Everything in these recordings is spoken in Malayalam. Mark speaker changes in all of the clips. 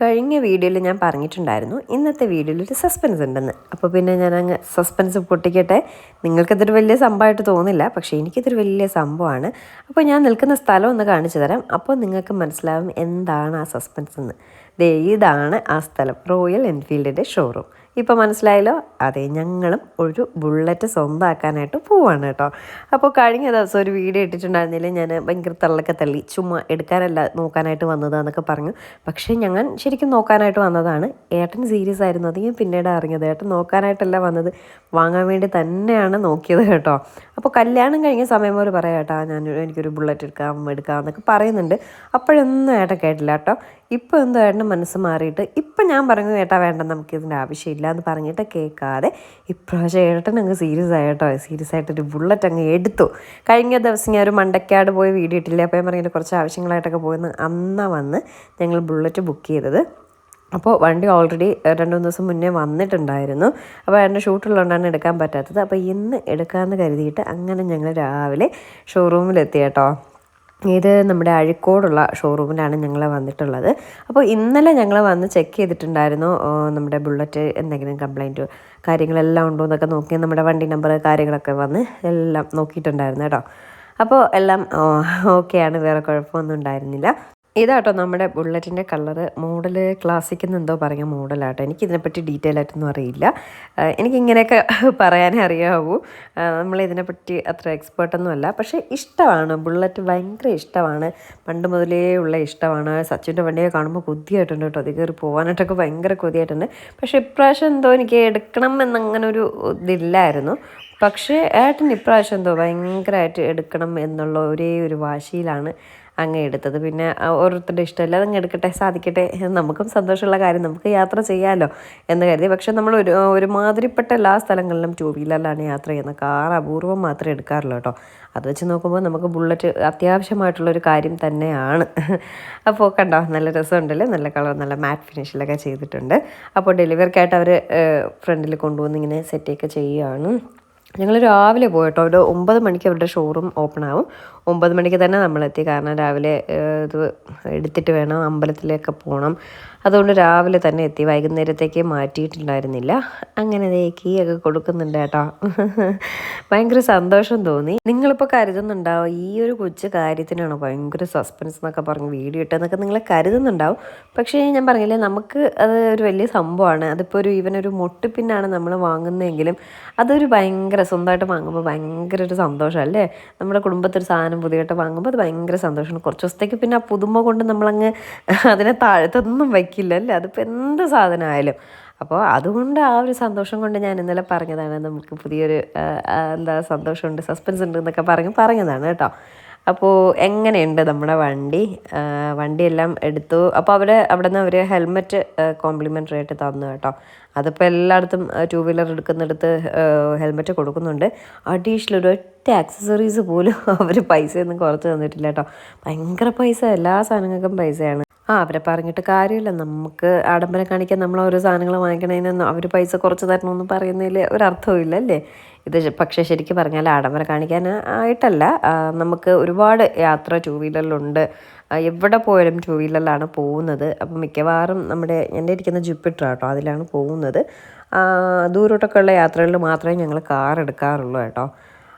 Speaker 1: കഴിഞ്ഞ വീഡിയോയിൽ ഞാൻ പറഞ്ഞിട്ടുണ്ടായിരുന്നു ഇന്നത്തെ വീഡിയോയിൽ ഒരു സസ്പെൻസ് ഉണ്ടെന്ന്. അപ്പോൾ പിന്നെ ഞാൻ അങ്ങ് സസ്പെൻസ് പൊട്ടിക്കട്ടെ. നിങ്ങൾക്കിതൊരു വലിയ സംഭവമായിട്ട് തോന്നില്ല പക്ഷേ എനിക്കിതൊരു വലിയ സംഭവമാണ്. അപ്പോൾ ഞാൻ നിൽക്കുന്ന സ്ഥലം ഒന്ന് കാണിച്ചു തരാം. അപ്പോൾ നിങ്ങൾക്ക് മനസ്സിലാവും എന്താണ് ആ സസ്പെൻസ് എന്ന്. ദേ ഇതാണ് ആ സ്ഥലം റോയൽ എൻഫീൽഡിന്റെ ഷോറൂം ഇപ്പോൾ മനസ്സിലായല്ലോ? അതെ ഞങ്ങളും ഒരു ബുള്ളറ്റ് സ്വന്തമാക്കാനായിട്ട് പോവാണ് കേട്ടോ. അപ്പോൾ കഴിഞ്ഞ ദിവസം ഒരു വീഡിയോ ഇട്ടിട്ടുണ്ടായിരുന്നില്ല? ഞാൻ ഭയങ്കര തള്ളൊക്കെ തള്ളി. ചുമ്മാ എടുക്കാനല്ല നോക്കാനായിട്ട് വന്നതാന്നൊക്കെ പറഞ്ഞു. പക്ഷേ ഞങ്ങൾ ശരിക്കും നോക്കാനായിട്ട് വന്നതാണ്. ഏട്ടൻ സീരിയസ് ആയിരുന്നു. അത് ഞാൻ പിന്നീട് അറിഞ്ഞത്. ഏട്ടൻ നോക്കാനായിട്ടല്ല വന്നത്. വാങ്ങാൻ വേണ്ടി തന്നെയാണ് നോക്കിയത് കേട്ടോ. അപ്പോൾ കല്യാണം കഴിഞ്ഞ സമയം പോലെ പറയാം കേട്ടോ. ഞാൻ എനിക്കൊരു ബുള്ളറ്റ് എടുക്കാം എടുക്കാം എന്നൊക്കെ പറയുന്നുണ്ട്. അപ്പോഴൊന്നും ഏട്ട കേട്ടില്ല കേട്ടോ. ഇപ്പോൾ എന്തോ ഏട്ടന്റെ മനസ്സ് മാറിയിട്ട് ഇപ്പം ഞാൻ പറഞ്ഞു ഏട്ടാ വേണ്ട നമുക്ക് ഇതിന്റെ ആവശ്യമില്ല എന്ന് പറഞ്ഞിട്ട് കേൾക്കാതെ ഇപ്രാവശ്യം ഏട്ടൻ അങ്ങ് സീരിയസ് ആയി കേട്ടോ. സീരിയസ് ആയിട്ടൊരു ബുള്ളറ്റ് അങ്ങ് എടുത്തു. കഴിഞ്ഞ ദിവസം ഞാൻ ഒരു മണ്ടക്കാട് പോയി വീഡിയോ അപ്പോൾ ഞാൻ പറഞ്ഞിട്ട് കുറച്ച് ആവശ്യങ്ങളായിട്ടൊക്കെ പോയെന്ന് അന്നാണ് വന്ന് ഞങ്ങൾ ബുള്ളറ്റ് ബുക്ക് ചെയ്തത്. അപ്പോൾ വണ്ടി ഓൾറെഡി രണ്ട് മൂന്ന് ദിവസം മുന്നേ വന്നിട്ടുണ്ടായിരുന്നു. അപ്പോൾ എന്റെ ഷൂട്ടുള്ളതുകൊണ്ടാണ് എടുക്കാൻ പറ്റാത്തത്. അപ്പോൾ ഇന്ന് എടുക്കാമെന്ന് കരുതിയിട്ട് അങ്ങനെ ഞങ്ങൾ രാവിലെ ഷോറൂമിലെത്തി കേട്ടോ. ഇത് നമ്മുടെ അഴിക്കോടുള്ള ഷോറൂമിലാണ് ഞങ്ങൾ വന്നിട്ടുള്ളത്. അപ്പോൾ ഇന്നലെ ഞങ്ങൾ വന്ന് ചെക്ക് ചെയ്തിട്ടുണ്ടായിരുന്നു നമ്മുടെ ബുള്ളറ്റ് എന്തെങ്കിലും കംപ്ലൈന്റ് കാര്യങ്ങളെല്ലാം ഉണ്ടോ എന്നൊക്കെ നോക്കി നമ്മുടെ വണ്ടി നമ്പർ കാര്യങ്ങളൊക്കെ വന്ന് എല്ലാം നോക്കിയിട്ടുണ്ടായിരുന്നു കേട്ടോ. അപ്പോൾ എല്ലാം ഓക്കെയാണ് വേറെ കുഴപ്പമൊന്നും ഉണ്ടായിരുന്നില്ല. ഇതാട്ടോ നമ്മുടെ ബുള്ളറ്റിന്റെ കളറ്. മോഡൽ ക്ലാസിക് എന്നെന്തോ പറയുക മോഡലാട്ടോ. എനിക്ക് ഇതിനെപ്പറ്റി ഡീറ്റെയിൽ ആയിട്ടൊന്നും അറിയില്ല. എനിക്കിങ്ങനെയൊക്കെ പറയാനേ അറിയാവൂ. നമ്മൾ നമ്മളിതിനെപ്പറ്റി അത്ര എക്സ്പേർട്ടൊന്നും അല്ല പക്ഷേ ഇഷ്ടമാണ്. ബുള്ളറ്റ് ഭയങ്കര ഇഷ്ടമാണ്. പണ്ട് മുതലേ ഉള്ള ഇഷ്ടമാണ്. സച്ചിന്റെ വണ്ടിയെ കാണുമ്പോൾ കൊതിയായിട്ടുണ്ട് കേട്ടോ. അത് കയറി പോകാനായിട്ടൊക്കെ ഭയങ്കര കൊതിയായിട്ടുണ്ട്. പക്ഷേ ഇപ്രാവശ്യം എന്തോ എനിക്ക് എടുക്കണം എന്നങ്ങനെ ഒരു ഇതില്ലായിരുന്നു. പക്ഷേ ഏട്ടൻ ഇപ്രാവശ്യം എന്തോ ഭയങ്കരമായിട്ട് എടുക്കണം എന്നുള്ള ഒരേ ഒരു വാശിയിലാണ്. അങ്ങ് എടുത്തത് പിന്നെ ഓരോരുത്തരുടെ ഇഷ്ടമല്ല? അതങ്ങ് എടുക്കട്ടെ സാധിക്കട്ടെ. നമുക്കും സന്തോഷമുള്ള കാര്യം നമുക്ക് യാത്ര ചെയ്യാമല്ലോ എന്ന് കരുതി. പക്ഷെ നമ്മൾ ഒരു ഒരുമാതിരിപ്പെട്ട എല്ലാ സ്ഥലങ്ങളിലും ടൂ വീലറിലാണ് യാത്ര ചെയ്യുന്നത്. കാർ അപൂർവം മാത്രമേ എടുക്കാറുള്ളൂ കേട്ടോ. അത് വെച്ച് നോക്കുമ്പോൾ നമുക്ക് ബുള്ളറ്റ് അത്യാവശ്യമായിട്ടുള്ളൊരു കാര്യം തന്നെയാണ്. അപ്പോൾ കണ്ടോ നല്ല രസമുണ്ടല്ലേ? നല്ല കളർ നല്ല മാറ്റ് ഫിനിഷിലൊക്കെ ചെയ്തിട്ടുണ്ട്. അപ്പോൾ ഡെലിവറിക്കായിട്ട് അവർ ഫ്രണ്ടിൽ കൊണ്ടുവന്ന് ഇങ്ങനെ സെറ്റൊക്കെ ചെയ്യുകയാണ്. ഞങ്ങൾ രാവിലെ പോയിട്ടോ ഒരു ഒമ്പത് മണിക്ക് അവരുടെ ഷോറൂം ഓപ്പൺ ആവും. ഒമ്പത് മണിക്ക് തന്നെ നമ്മളെത്തി. കാരണം രാവിലെ ഇത് എടുത്തിട്ട് വേണം അമ്പലത്തിലേക്ക് പോകണം അതുകൊണ്ട് രാവിലെ തന്നെ എത്തി. വൈകുന്നേരത്തേക്ക് മാറ്റിയിട്ടുണ്ടായിരുന്നില്ല. അങ്ങനെ ദേ കീ ഒക്കെ കൊടുക്കുന്നുണ്ട് കേട്ടോ. ഭയങ്കര സന്തോഷം തോന്നി. നിങ്ങളിപ്പോൾ കരുതുന്നുണ്ടാവും? ഈ ഒരു കൊച്ചു കാര്യത്തിനാണ് ഭയങ്കര സസ്പെൻസ് എന്നൊക്കെ പറഞ്ഞ് വീഡിയോ ഇട്ടെന്നൊക്കെ നിങ്ങൾ കരുതുന്നുണ്ടാവും. പക്ഷേ ഞാൻ പറഞ്ഞില്ലേ നമുക്ക് അത് ഒരു വലിയ സംഭവമാണ്. അതിപ്പോൾ ഒരു ഈവൻ ഒരു മുട്ടിപ്പിന്നാണ് നമ്മൾ വാങ്ങുന്നതെങ്കിലും അതൊരു ഭയങ്കര സ്വന്തമായിട്ട് വാങ്ങുമ്പോൾ ഭയങ്കര ഒരു സന്തോഷമല്ലേ നമ്മുടെ കുടുംബത്തൊരു സാധനം പുതിയതായിട്ട് വാങ്ങുമ്പോൾ അത് ഭയങ്കര സന്തോഷമാണ് കുറച്ച് ദിവസത്തേക്ക് പിന്നെ ആ പുതുമ കൊണ്ട് നമ്മളങ്ങ് അതിനെ താഴത്തൊന്നും വയ്ക്കില്ല അല്ലേ? അതിപ്പോൾ എന്ത് സാധനമായാലും. അപ്പോൾ അതുകൊണ്ട് ആ ഒരു സന്തോഷം കൊണ്ട് ഞാൻ ഇന്നലെ പറഞ്ഞതാണ് നമുക്ക് പുതിയൊരു എന്താ സന്തോഷമുണ്ട് സസ്പെൻസ് ഉണ്ട് എന്നൊക്കെ പറഞ്ഞ് പറഞ്ഞതാണ് കേട്ടോ. അപ്പോൾ എങ്ങനെയുണ്ട് നമ്മുടെ വണ്ടി? വണ്ടിയെല്ലാം എടുത്തു. അപ്പോൾ അവർ അവിടെ നിന്ന് അവർ ഹെൽമെറ്റ് കോംപ്ലിമെന്ററി ആയിട്ട് തന്നു കേട്ടോ. അതിപ്പോൾ എല്ലായിടത്തും ടു വീലർ എടുക്കുന്നിടത്ത് ഹെൽമെറ്റ് കൊടുക്കുന്നുണ്ട്. അഡീഷണൽ ഒരു ഒറ്റ ആക്സസറീസ് പോലും അവർ പൈസയൊന്നും കുറച്ച് തന്നിട്ടില്ല കേട്ടോ. ഭയങ്കര പൈസ. എല്ലാ സാധനങ്ങൾക്കും പൈസയാണ്. ആ അവരെ പറഞ്ഞിട്ട് കാര്യമില്ല. നമുക്ക് ആഡംബരം കാണിക്കാൻ നമ്മൾ ഓരോ സാധനങ്ങൾ വാങ്ങിക്കണതിനൊന്നും അവർ പൈസ കുറച്ച് തരണമെന്ന് പറയുന്നതിൽ ഒരർത്ഥവും അല്ലേ ഇത് പക്ഷേ ശരിക്കും പറഞ്ഞാൽ ആഡംബരം കാണിക്കാൻ ആയിട്ടല്ല. നമുക്ക് ഒരുപാട് യാത്ര ടൂ വീലറിലുണ്ട്. എവിടെ പോയാലും ടൂ വീലറിലാണ് പോകുന്നത്. അപ്പം മിക്കവാറും നമ്മുടെ എന്റെ ഇരിക്കുന്ന ജുപ്പിറ്റർ കേട്ടോ അതിലാണ് പോകുന്നത്. ദൂരോട്ടൊക്കെയുള്ള ദൂരോട്ടൊക്കെ യാത്രകളിൽ മാത്രമേ ഞങ്ങൾ കാർ എടുക്കാറുള്ളൂ കേട്ടോ.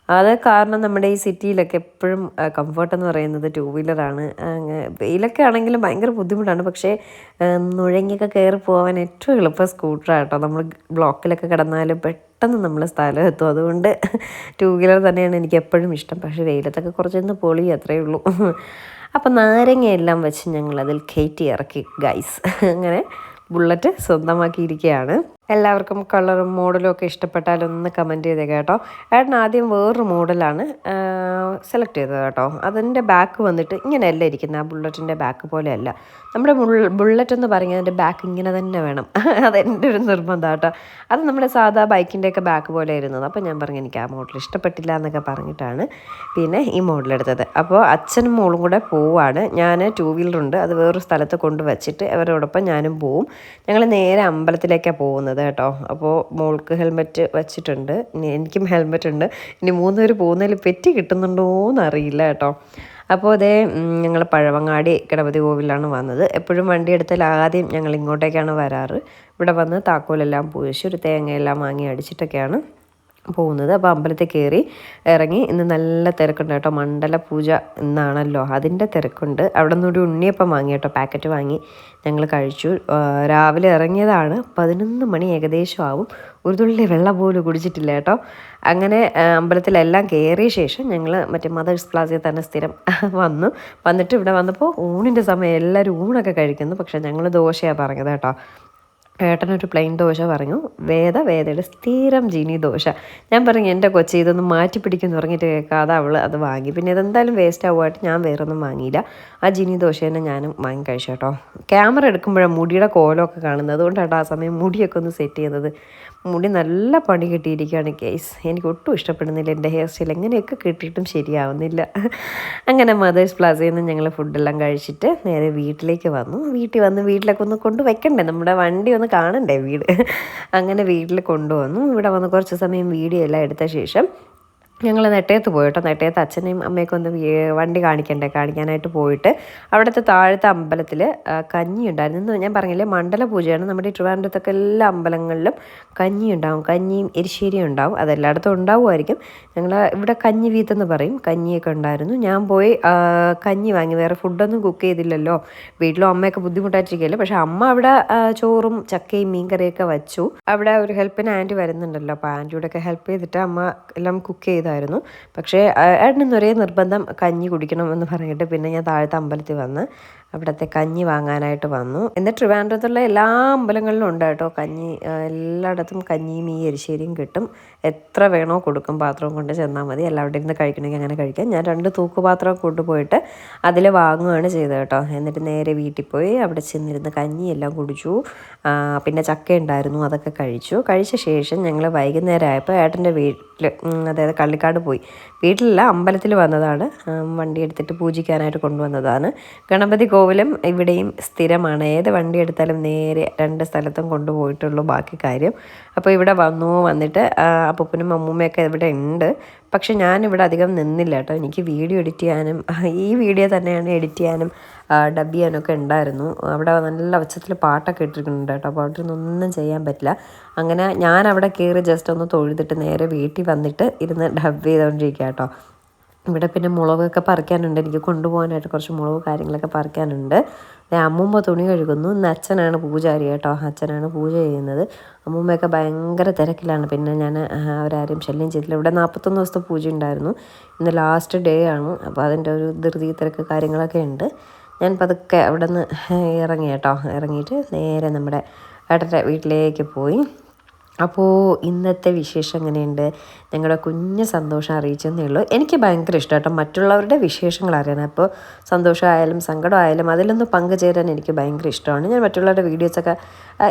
Speaker 1: അത് കാരണം നമ്മുടെ ഈ സിറ്റിയിലൊക്കെ എപ്പോഴും കംഫർട്ട് എന്ന് പറയുന്നത് ടൂ വീലറാണ് വെയിലൊക്കെ ആണെങ്കിലും ഭയങ്കര ബുദ്ധിമുട്ടാണ്. പക്ഷേ നുഴങ്ങിയൊക്കെ കയറി പോകാൻ ഏറ്റവും എളുപ്പം സ്കൂട്ടറാണ് കേട്ടോ. നമ്മൾ ബ്ലോക്കിലൊക്കെ കിടന്നാലും പെട്ടെന്ന് നമ്മൾ സ്ഥലം എത്തും. അതുകൊണ്ട് ടൂ വീലർ തന്നെയാണ് എനിക്ക് എപ്പോഴും ഇഷ്ടം. പക്ഷേ വെയിലത്തൊക്കെ കുറച്ചൊന്ന് പൊളി അത്രയേ ഉള്ളൂ. അപ്പം നാരങ്ങയെല്ലാം വെച്ച് ഞങ്ങളതിൽ കയറ്റി ഇറക്കി ഗൈസ് അങ്ങനെ ബുള്ളറ്റ് സ്വന്തമാക്കിയിരിക്കുകയാണ്. എല്ലാവർക്കും കളറും മോഡലും ഒക്കെ ഇഷ്ടപ്പെട്ടാൽ ഒന്ന് കമന്റ് ചെയ്തേ കേട്ടോ. ഏട്ടൻ ആദ്യം വേറൊരു മോഡലാണ് സെലക്ട് ചെയ്തത് കേട്ടോ. അതിന്റെ ബാക്ക് വന്നിട്ട് ഇങ്ങനെയല്ല ഇരിക്കുന്നത്? ആ ബുള്ളറ്റിന്റെ ബാക്ക് പോലെയല്ല. നമ്മുടെ ബുള്ളറ്റ് എന്ന് പറയുന്നത് അതിന്റെ ബാക്ക് ഇങ്ങനെ തന്നെ വേണം. അതെന്റെ ഒരു നിർബന്ധം കേട്ടോ. അത് നമ്മുടെ സാധാ ബൈക്കിന്റെയൊക്കെ ബാക്ക് പോലെ ഇരുന്നത് അപ്പോൾ ഞാൻ പറഞ്ഞു എനിക്ക് ആ മോഡൽ ഇഷ്ടപ്പെട്ടില്ല എന്നൊക്കെ പറഞ്ഞിട്ടാണ് പിന്നെ ഈ മോഡൽ എടുത്തത്. അപ്പോൾ അച്ഛനും മോളും കൂടെ പോവാണ്. ഞാൻ ടൂ വീലറുണ്ട് അത് വേറൊരു സ്ഥലത്ത് കൊണ്ടുവച്ചിട്ട് അവരോടൊപ്പം ഞാനും പോവും. ഞങ്ങൾ നേരെ അമ്പലത്തിലേക്കാണ് പോകുന്നത്. കേട്ടോ. അപ്പോൾ മോൾക്ക് ഹെൽമെറ്റ് വെച്ചിട്ടുണ്ട്. ഇനി എനിക്കും ഹെൽമെറ്റ് ഉണ്ട്. ഇനി മൂന്ന് പേര് പോകുന്നതിൽ പെറ്റി കിട്ടുന്നുണ്ടോ എന്നറിയില്ല കേട്ടോ. അപ്പോൾ അതേ ഞങ്ങൾ പഴവങ്ങാടി ഗണപതി കോവിലാണ് വന്നത്. എപ്പോഴും വണ്ടി എടുത്താൽ ആദ്യം ഞങ്ങൾ ഇങ്ങോട്ടേക്കാണ് വരാറ്. ഇവിടെ വന്ന് താക്കോലെല്ലാം പൂശി ഒരു തേങ്ങയെല്ലാം വാങ്ങി അടിച്ചിട്ടൊക്കെയാണ് പോകുന്നത്. അപ്പോൾ അമ്പലത്തിൽ കയറി ഇറങ്ങി ഇന്ന് നല്ല തിരക്കുണ്ട് കേട്ടോ. മണ്ഡല പൂജ എന്നാണല്ലോ അതിന്റെ തിരക്കുണ്ട്. അവിടെ നിന്നൊരു ഉണ്ണിയപ്പം വാങ്ങി കേട്ടോ. പാക്കറ്റ് വാങ്ങി ഞങ്ങൾ കഴിച്ചു. രാവിലെ ഇറങ്ങിയതാണ്. പതിനൊന്ന് മണി ഏകദേശം ആവും. ഒരു തുള്ളി വെള്ളം പോലും കുടിച്ചിട്ടില്ല കേട്ടോ. അങ്ങനെ അമ്പലത്തിലെല്ലാം കയറിയ ശേഷം ഞങ്ങൾ മറ്റേ മദേഴ്സ് പ്ലാസിൽ തന്നെ സ്ഥിരം വന്നു. വന്നിട്ട് ഇവിടെ വന്നപ്പോൾ ഊണിന്റെ സമയം എല്ലാവരും ഊണൊക്കെ കഴിക്കുന്നു. പക്ഷേ ഞങ്ങൾ ദോശയാണ് പറഞ്ഞത് കേട്ടോ. ഏട്ടനൊരു പ്ലെയിൻ ദോശ പറഞ്ഞു. വേദ വേദയുടെ സ്ഥിരം ജീനി ദോശ. ഞാൻ പറഞ്ഞു എന്റെ കൊച്ചി ഇതൊന്നും മാറ്റി പിടിക്കുമെന്ന് പറഞ്ഞിട്ട് കേൾക്കാതെ അവൾ അത് വാങ്ങി. പിന്നെ ഇതെന്തായാലും വേസ്റ്റ് ആവുമായിട്ട് ഞാൻ വേറെ ഒന്നും വാങ്ങിയില്ല. ആ ജീനി ദോശ തന്നെ ഞാനും വാങ്ങി കഴിച്ചു കേട്ടോ. ക്യാമറ എടുക്കുമ്പോഴാണ് മുടിയുടെ കോലമൊക്കെ കാണുന്നത്. അതുകൊണ്ടാണ് ആ സമയം മുടിയൊക്കെ ഒന്ന് സെറ്റ് ചെയ്യുന്നത്. മുടി നല്ല പണി കിട്ടിയിരിക്കുകയാണ് കേസ് എനിക്ക് ഒട്ടും ഇഷ്ടപ്പെടുന്നില്ല എന്റെ ഹെയർ സ്റ്റൈൽ എങ്ങനെയൊക്കെ കിട്ടിയിട്ടും ശരിയാവുന്നില്ല. അങ്ങനെ മദേഴ്സ് പ്ലാസയിൽ നിന്ന് ഞങ്ങൾ ഫുഡെല്ലാം കഴിച്ചിട്ട് നേരെ വീട്ടിലേക്ക് വന്നു. വീട്ടിൽ വന്ന് വീട്ടിലൊക്കെ ഒന്ന് കൊണ്ടു വെക്കണ്ടേ? നമ്മുടെ വണ്ടി ഒന്ന് കാണണ്ടേ വീട്? അങ്ങനെ വീട്ടിൽ കൊണ്ടുവന്നു. ഇവിടെ വന്ന് കുറച്ച് സമയം വീഡിയോ എല്ലാം എടുത്ത ശേഷം ഞങ്ങൾ നെട്ടയത്ത് പോയി കേട്ടോ. നെട്ടയത്ത് അച്ഛനെയും അമ്മയൊക്കെ ഒന്ന് വണ്ടി കാണിക്കണ്ടേ കാണിക്കാനായിട്ട് പോയിട്ട്. അവിടുത്തെ താഴത്തെ അമ്പലത്തിൽ കഞ്ഞി ഉണ്ടായിരുന്നു. എന്ന് ഞാൻ പറഞ്ഞില്ലേ മണ്ഡല പൂജയാണ്. നമ്മുടെ ട്രിവാൻഡ്രത്തൊക്കെ എല്ലാ അമ്പലങ്ങളിലും കഞ്ഞി ഉണ്ടാവും. കഞ്ഞിയും എരിശ്ശേരിയും ഉണ്ടാവും. അതെല്ലായിടത്തും ഉണ്ടാവുമായിരിക്കും. ഞങ്ങൾ ഇവിടെ കഞ്ഞി വീത്തെന്ന് പറയും. കഞ്ഞിയൊക്കെ ഉണ്ടായിരുന്നു. ഞാൻ പോയി കഞ്ഞി വാങ്ങി. വേറെ ഫുഡൊന്നും കുക്ക് ചെയ്തില്ലല്ലോ. വീട്ടിലും അമ്മയൊക്കെ ബുദ്ധിമുട്ടായിട്ടിരിക്കുകയല്ലേ. പക്ഷേ അമ്മ അവിടെ ചോറും ചക്കയും മീൻകറിയൊക്കെ വെച്ചു. അവിടെ ഒരു ഹെൽപ്പിന് ആന്റി വരുന്നുണ്ടല്ലോ. അപ്പോൾ ആന്റിയോടൊക്കെ ഹെൽപ്പ് ചെയ്തിട്ട് അമ്മ എല്ലാം കുക്ക് ചെയ്തായിരുന്നു. പക്ഷേ ആ, ഒരേ നിർബന്ധം കഞ്ഞി കുടിക്കണം എന്ന് പറഞ്ഞിട്ട് പിന്നെ ഞാൻ താഴത്തെ അമ്പലത്തിൽ വന്ന് അവിടുത്തെ കഞ്ഞി വാങ്ങാനായിട്ട് വന്നു. എന്നിട്ട് ട്രിവാൻഡ്രത്തുള്ള എല്ലാ അമ്പലങ്ങളിലും ഉണ്ട് കേട്ടോ കഞ്ഞി. എല്ലായിടത്തും കഞ്ഞിയും ഈ എരിശ്ശേരിയും കിട്ടും. എത്ര വേണോ കൊടുക്കും പാത്രവും കൊണ്ട് ചെന്നാൽ മതി. എല്ലാവരുടെയും ഇരുന്ന് കഴിക്കണമെങ്കിൽ അങ്ങനെ കഴിക്കാം. ഞാൻ രണ്ട് തൂക്കുപാത്രം കൊണ്ടുപോയിട്ട് അതിൽ വാങ്ങുകയാണ് ചെയ്തത് കേട്ടോ. എന്നിട്ട് നേരെ വീട്ടിൽ പോയി അവിടെ ചെന്നിരുന്ന് കഞ്ഞി എല്ലാം കുടിച്ചു പിന്നെ ചക്ക ഉണ്ടായിരുന്നു അതൊക്കെ കഴിച്ചു. കഴിച്ച ശേഷം ഞങ്ങൾ വൈകുന്നേരം ആയപ്പോൾ ഏട്ടന്റെ വീട്ടിൽ അതായത് കള്ളിക്കാട് പോയി. വീട്ടിലല്ല അമ്പലത്തിൽ വന്നതാണ്. വണ്ടി എടുത്തിട്ട് പൂജിക്കാനായിട്ട് കൊണ്ടുവന്നതാണ്. ഗണപതി കോവിലും ഇവിടെയും സ്ഥിരമാണ്. ഏത് വണ്ടി എടുത്താലും നേരെ രണ്ട് സ്ഥലത്തും കൊണ്ടുപോയിട്ടുള്ളൂ ബാക്കി കാര്യം. അപ്പോൾ ഇവിടെ വന്നു വന്നിട്ട് അപ്പൂപ്പനും അമ്മൂമ്മയൊക്കെ ഇവിടെ ഉണ്ട്. പക്ഷെ ഞാനിവിടെ അധികം നിന്നില്ല കേട്ടോ. എനിക്ക് വീഡിയോ എഡിറ്റ് ചെയ്യാനും ഈ വീഡിയോ തന്നെയാണ് എഡിറ്റ് ചെയ്യാനും ഡബ് ചെയ്യാനൊക്കെ ഉണ്ടായിരുന്നു. അവിടെ നല്ല ഉച്ചത്തിൽ പാട്ടൊക്കെ ഇട്ടിരിക്കുന്നുണ്ട് കേട്ടോ. അപ്പോൾ അവിടെ ഒന്നും ചെയ്യാൻ പറ്റില്ല. അങ്ങനെ ഞാൻ അവിടെ കയറി ജസ്റ്റ് ഒന്ന് തൊഴുതിട്ട് നേരെ വീട്ടിൽ വന്നിട്ട് ഇരുന്ന് ഡബ് ചെയ്തുകൊണ്ടിരിക്കുക കേട്ടോ. ഇവിടെ പിന്നെ മുളകൊക്കെ പറിക്കാനുണ്ട്. എനിക്ക് കൊണ്ടുപോകാനായിട്ട് കുറച്ച് മുളക് കാര്യങ്ങളൊക്കെ പറിക്കാനുണ്ട്. അമ്മൂമ്മ തുണി കഴുകുന്നു. ഇന്ന് അച്ഛനാണ് പൂജാരി കേട്ടോ അച്ഛനാണ് പൂജ ചെയ്യുന്നത്. അമ്മൂമ്മയൊക്കെ ഭയങ്കര തിരക്കിലാണ്. പിന്നെ ഞാൻ അവരാരും ശല്യം ചെയ്തില്ല. ഇവിടെ നാൽപ്പത്തൊന്ന് ദിവസത്തെ പൂജ ഉണ്ടായിരുന്നു. ഇന്ന് ലാസ്റ്റ് ഡേ ആണ്. അപ്പോൾ അതിന്റെ ഒരു ധൃതി തിരക്ക് കാര്യങ്ങളൊക്കെ ഉണ്ട്. ഞാൻ പതുക്കെ അവിടെ നിന്ന് ഇറങ്ങി കേട്ടോ. ഇറങ്ങിയിട്ട് നേരെ നമ്മുടെ ഏട്ടന്റെ വീട്ടിലേക്ക് പോയി. അപ്പോൾ ഇന്നത്തെ വിശേഷം എങ്ങനെയുണ്ട്? ഞങ്ങളുടെ കുഞ്ഞ് സന്തോഷം അറിയിച്ചെന്നേ ഉള്ളൂ. എനിക്ക് ഭയങ്കര ഇഷ്ടം കേട്ടോ. മറ്റുള്ളവരുടെ വിശേഷങ്ങൾ അറിയണം. അപ്പോൾ സന്തോഷമായാലും സങ്കടമായാലും അതിലൊന്ന് പങ്കുചേരാൻ എനിക്ക് ഭയങ്കര ഇഷ്ടമാണ്. ഞാൻ മറ്റുള്ളവരുടെ വീഡിയോസൊക്കെ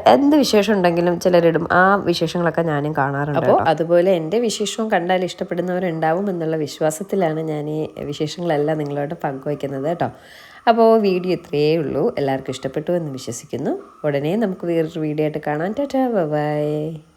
Speaker 1: എന്ത് വിശേഷം ഉണ്ടെങ്കിലും ചിലരിടും. ആ വിശേഷങ്ങളൊക്കെ ഞാനും കാണാറുണ്ട് അപ്പോൾ അതുപോലെ എന്റെ വിശേഷവും കണ്ടാൽ ഇഷ്ടപ്പെടുന്നവരുണ്ടാവും എന്നുള്ള വിശ്വാസത്തിലാണ് ഞാൻ ഈ വിശേഷങ്ങളെല്ലാം നിങ്ങളോട് പങ്കുവയ്ക്കുന്നത് കേട്ടോ. അപ്പോൾ വീഡിയോ ഇത്രയേ ഉള്ളൂ. എല്ലാവർക്കും ഇഷ്ടപ്പെട്ടു എന്ന് വിശ്വസിക്കുന്നു. ഉടനെ നമുക്ക് വേറൊരു വീഡിയോ ആയിട്ട് കാണാം. Tata bye.